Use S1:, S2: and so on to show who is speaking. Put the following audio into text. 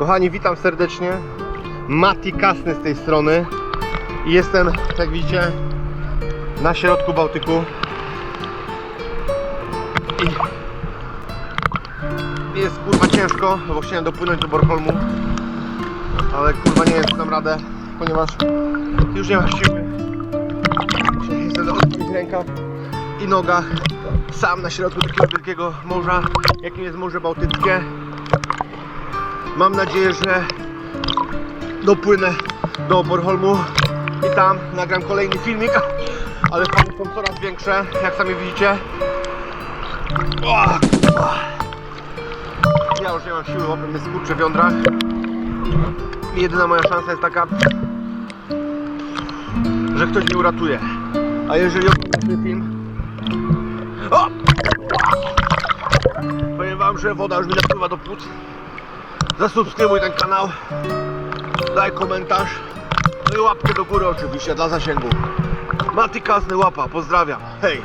S1: Kochani, witam serdecznie. Mati Kasny z tej strony. I jestem, jak widzicie, na środku Bałtyku. I jest kurwa ciężko, bo chciałem dopłynąć do Bornholmu. Ale kurwa nie czy dam radę, ponieważ już nie ma siły. Zadowolić w rękach i nogach. Sam na środku takiego wielkiego morza, jakim jest Morze Bałtyckie. Mam nadzieję, że dopłynę do Bornholmu i tam nagram kolejny filmik, ale fale są coraz większe, jak sami widzicie. Ja już nie mam siły, łapię mnie skurcze w jądrach. I jedyna moja szansa jest taka, że ktoś mnie uratuje. A jeżeli oglądasz ten film, o! powiem wam, że woda już mi napływa do płuc. Zasubskrybuj ten kanał, daj komentarz, no i łapkę do góry oczywiście dla zasięgu. Mati łapa, pozdrawiam, hej!